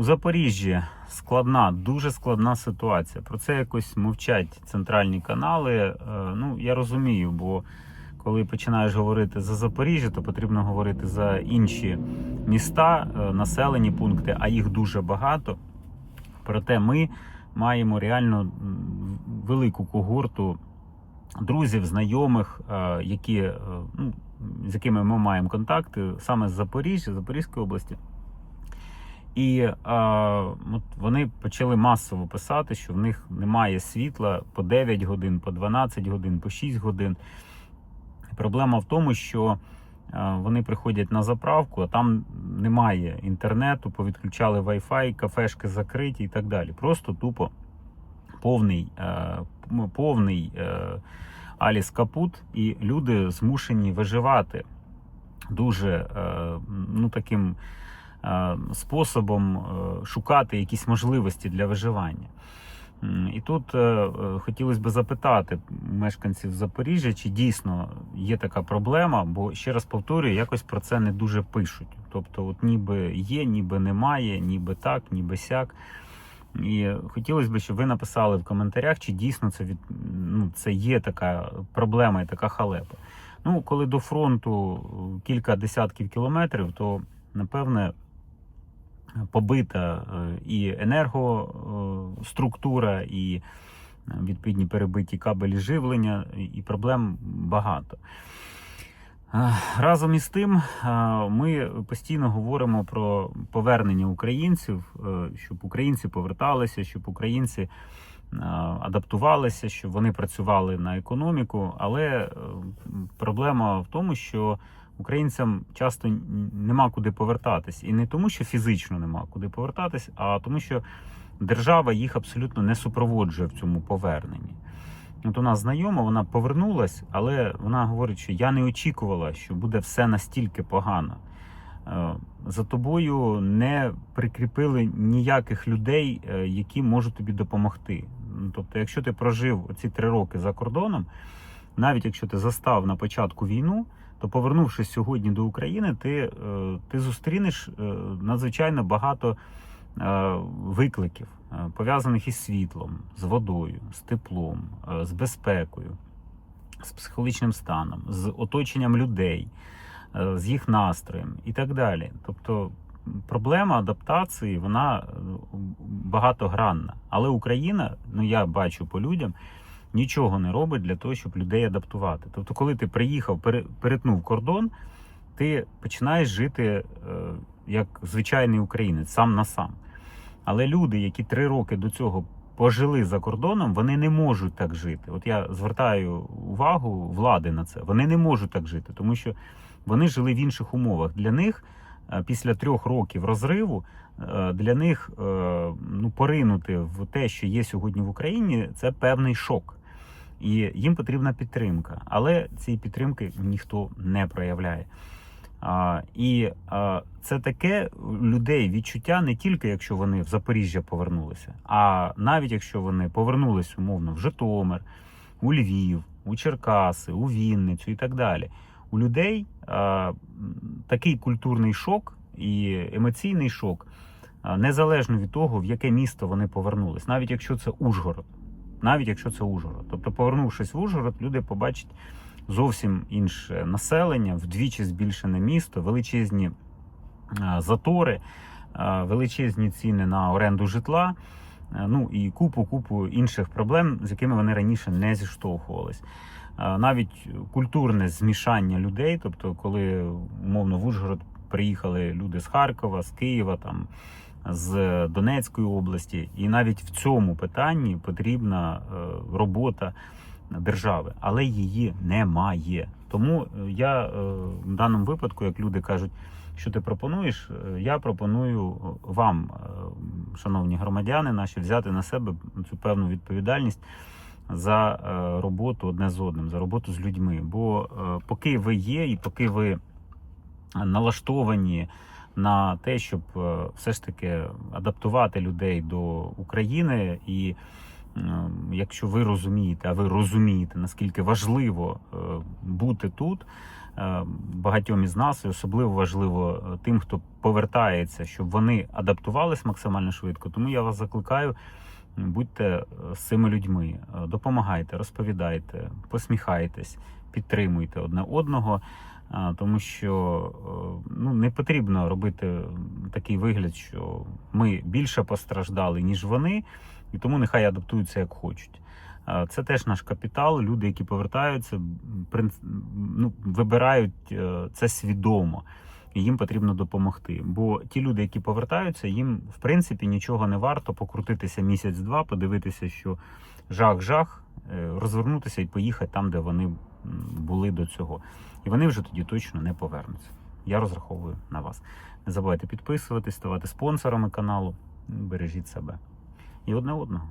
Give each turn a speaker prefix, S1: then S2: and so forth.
S1: У Запоріжжі складна, дуже складна ситуація. Про це якось мовчать центральні канали. Е, Ну, я розумію, бо коли починаєш говорити за Запоріжжя, то потрібно говорити за інші міста, е, населені пункти, а їх дуже багато. Проте ми маємо реально велику когорту друзів, знайомих, е, які, ну, з якими ми маємо контакти саме з Запоріжжя, Запорізької області. І е, от вони почали масово писати, що в них немає світла по 9 годин, по 12 годин, по 6 годин. Проблема в тому, що е, вони приходять на заправку, а там немає інтернету, повідключали Wi-Fi, кафешки закриті і так далі. Просто тупо повний, е, повний е, Аліс Капут, і люди змушені виживати дуже е, ну, таким способом е, шукати якісь можливості для виживання. І тут е, е, хотілося б запитати мешканців Запоріжжя, чи дійсно є така проблема, бо ще раз повторюю, якось про це не дуже пишуть. Тобто, от ніби є, ніби немає, ніби так, ніби сяк. І хотілося б, щоб ви написали в коментарях, чи дійсно це від ну, це є така проблема і така халепа. Ну, коли до фронту е, кілька десятків кілометрів, то напевне побита е, і енергоструктура, і е, відповідні перебиті кабелі живлення, і- проблем багато. Е, Разом із тим, ми постійно говоримо про повернення українців, щоб українці поверталися, щоб українці адаптувалися, щоб вони працювали на економіку. Але проблема в тому, що українцям часто нема куди повертатись. І не тому, що фізично нема куди повертатись, а тому, що держава їх абсолютно не супроводжує в цьому поверненні. От у нас знайома, вона повернулась, але вона говорить, що я не очікувала, що буде все настільки погано. Е, За тобою не прикріпили ніяких людей, е, які можуть тобі допомогти. Ну, Тобто, якщо ти прожив оці три роки за кордоном, навіть якщо ти застав на початку війну, то повернувшись сьогодні до України, ти, е, ти зустрінеш е, надзвичайно багато е, викликів, пов'язаних із світлом, з водою, з теплом, з безпекою, з психологічним станом, з оточенням людей, з їх настроєм і так далі. Тобто проблема адаптації вона багатогранна. Але Україна, ну я бачу по людям, нічого не робить для того, щоб людей адаптувати. Тобто, коли ти приїхав, пере- перетнув кордон, ти починаєш жити е, як звичайний українець, сам на сам. Але люди, які три роки до цього пожили за кордоном, вони не можуть так жити. От я звертаю увагу влади на це. Вони не можуть так жити, тому що вони жили в інших умовах. Для них е, після трьох років розриву е, для них ну, поринути в те, що є сьогодні в Україні, це певний шок. І їм потрібна підтримка, але цієї підтримки ніхто не проявляє. А, і а, це таке людей відчуття не тільки якщо вони в Запоріжжя повернулися, а навіть якщо вони повернулись умовно в Житомир, у Львів, у Черкаси, у Вінницю і так далі. У людей а, такий культурний шок і емоційний шок, а, незалежно від того, в яке місто вони повернулись, навіть якщо це Ужгород. Навіть якщо це Ужгород. Тобто, повернувшись в Ужгород, люди побачать зовсім інше населення, вдвічі збільшене місто, величезні затори, величезні ціни на оренду житла. е, Ну і купу купу інших проблем, з якими вони раніше не зіштовхувались. Навіть культурне змішання людей, тобто, коли умовно в Ужгород приїхали люди з Харкова, з Києва, там з Донецької області, і навіть в цьому питанні потрібна е, робота держави, але її немає. Тому е, я е, в даному випадку, як люди кажуть, що ти пропонуєш, я пропоную вам, шановні громадяни, наші взяти на себе цю певну відповідальність за роботу одне з одним, за роботу з людьми. Бо поки ви є, і поки ви налаштовані на те, щоб е, все ж таки адаптувати людей до України і Ем, Якщо ви розумієте, а ви розумієте, наскільки важливо е, бути тут е, багатьом із нас, і особливо важливо е, тим, хто повертається, щоб вони адаптувались максимально швидко. Тому я вас закликаю. Будьте е, з цими людьми, е, допомагайте, розповідайте, посміхайтесь, підтримуйте одне одного, е, тому що ну, не потрібно робити такий вигляд, що ми більше постраждали, ніж вони, і тому нехай адаптуються як хочуть. Це теж наш капітал. Люди, які повертаються, ну, вибирають це свідомо. І їм потрібно допомогти. Бо ті люди, які повертаються, їм в принципі нічого не варто покрутитися місяць-два, подивитися, що жах-жах, е, розвернутися і поїхати там, де вони були до цього. І вони вже тоді точно не повернуться. Я розраховую на вас. Не забувайте підписуватись, ставати спонсорами каналу. Бережіть себе і одне одного.